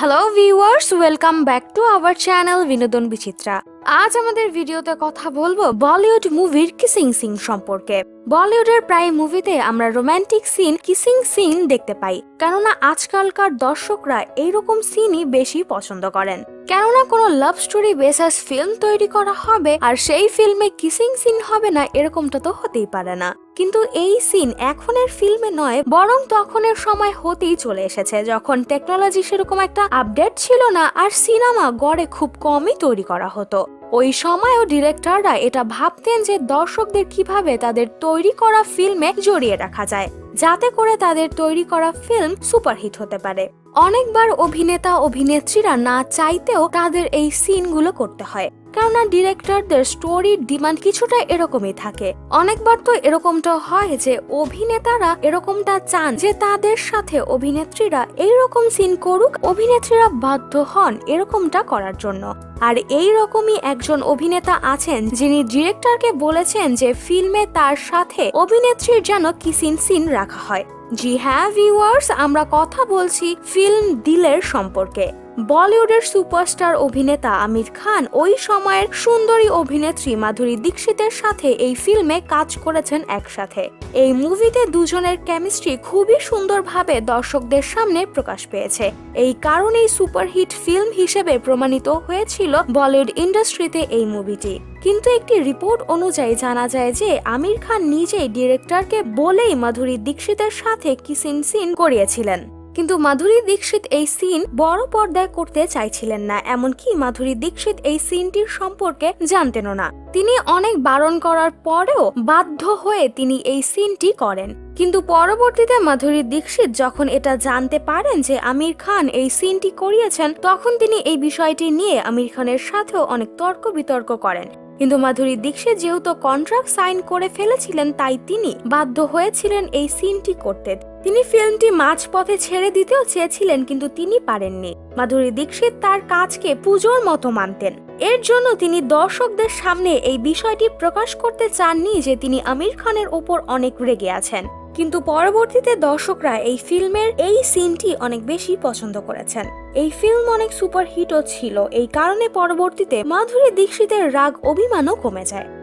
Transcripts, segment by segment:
Hello viewers welcome back to our channel Binodon Bichitra আজ আমাদের ভিডিওতে কথা বলব বলিউড মুভির কিসিং সিন সম্পর্কে। বলিউডের প্রায় মুভিতে আমরা রোমান্টিক সিন কিসিং সিন দেখতে পাই, কেননা আজকালকার দর্শকরা এইরকম সিনই বেশি পছন্দ করেন। কেননা কোনো লাভ স্টোরি বেসাস ফিল্ম তৈরি করা হবে আর সেই ফিল্মে কিসিং সিন হবে না, এরকমটা তো হতেই পারে না। কিন্তু এই সিন এখনের ফিল্মে নয়, বরং তখনের সময় হতেই চলে এসেছে, যখন টেকনোলজি সেরকম একটা আপডেট ছিল না আর সিনেমা গড়ে খুব কমই তৈরি করা হতো। ওই সময়ও ডিরেক্টররা এটা ভাবতেন যে দর্শকদের কীভাবে তাদের তৈরি করা ফিল্মে জড়িয়ে রাখা যায়, যাতে করে তাদের তৈরি করা ফিল্ম সুপারহিট হতে পারে। অনেকবার অভিনেতা, অভিনেত্রীরা না চাইতেও তাদের এই সিনগুলো করতে হয়। কেননা ডিরেক্টরদের স্টোরির ডিমান্ড কিছুটা এরকমই থাকে। অনেকবার তো এরকমটা হয় যে অভিনেতারা এরকমটা চান যে তাদের সাথে অভিনেত্রীরা এইরকম সিন করুক, অভিনেত্রীরা বাধ্য হন এরকমটা করার জন্য। আর এই রকমই একজন অভিনেতা আছেন যিনি ডিরেক্টরকে বলেছেন যে ফিল্মে তার সাথে অভিনেত্রীর যেন কিসিন সিন রাখা হয়। জি হ্যাঁ ভিউয়ার্স আমরা কথা বলছি ফিল্ম দিলের সম্পর্কে। বলিউডের সুপারস্টার অভিনেতা আমির খান ওই সময়ের সুন্দরী অভিনেত্রী মাধুরী দীক্ষিতের সাথে এই ফিল্মে কাজ করেছেন একসাথে। এই মুভিতে দুজনের কেমিস্ট্রি খুবই সুন্দরভাবে দর্শকদের সামনে প্রকাশ পেয়েছে। এই কারণেই সুপারহিট ফিল্ম হিসেবে প্রমাণিত হয়েছিল বলিউড ইন্ডাস্ট্রিতে এই মুভিটি। কিন্তু একটি রিপোর্ট অনুযায়ী জানা যায় যে আমির খান নিজেই ডিরেক্টরকে বলেই মাধুরী দীক্ষিতের সাথে কিসিন সিন করিয়েছিলেন। কিন্তু মাধুরী দীক্ষিত এই সিন বড় পর্দায় করতে চাইছিলেন না, এমনকি মাধুরী দীক্ষিত এই সিনটির সম্পর্কে জানতেনও না। তিনি অনেক বারণ করার পরেও বাধ্য হয়ে তিনি এই সিনটি করেন। কিন্তু পরবর্তীতে মাধুরী দীক্ষিত যখন এটা জানতে পারেন যে আমির খান এই সিনটি করিয়েছেন, তখন তিনি এই বিষয়টি নিয়ে আমির খানের সাথেও অনেক তর্ক বিতর্ক করেন। কিন্তু মাধুরী দীক্ষিত যেহেতু কন্ট্রাক্ট সাইন করে ফেলেছিলেন, তাই তিনি বাধ্য হয়েছিলেন এই সিনটি করতে। তিনি ফিল্মটি মাঝপথে ছেড়ে দিতেও চেয়েছিলেন, কিন্তু তিনি পারেননি। মাধুরী দীক্ষিত তার কাজকে পুজোর মতো মানতেন। এর জন্য তিনি দর্শকদের সামনে এই বিষয়টি প্রকাশ করতে চাননি যে তিনি আমির খানের ওপর অনেক রেগে আছেন। কিন্তু পরবর্তীতে দর্শকরা এই ফিল্মের এই সিনটি অনেক বেশি পছন্দ করেছেন। এই ফিল্ম অনেক সুপারহিটও ছিল, এই কারণে পরবর্তীতে মাধুরী দীক্ষিতের রাগ অভিমানও কমে যায়।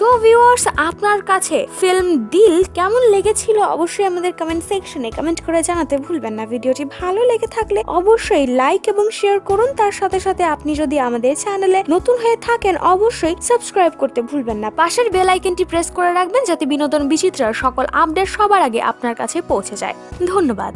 তো ভিউয়ার্স আপনার কাছে ফিল্ম দিল কেমন লেগেছিল অবশ্যই আমাদের কমেন্ট সেকশনে কমেন্ট করে জানাতে ভুলবেন না। ভিডিওটি ভালো লেগে থাকলে অবশ্যই লাইক এবং শেয়ার করুন। তার সাথে সাথে আপনি যদি আমাদের চ্যানেলে নতুন হয়ে থাকেন, অবশ্যই সাবস্ক্রাইব করতে ভুলবেন না। পাশের বেল আইকনটি প্রেস করে রাখবেন, যাতে বিনোদন বিচিত্রার সকল আপডেট সবার আগে আপনার কাছে পৌঁছে যায়। ধন্যবাদ।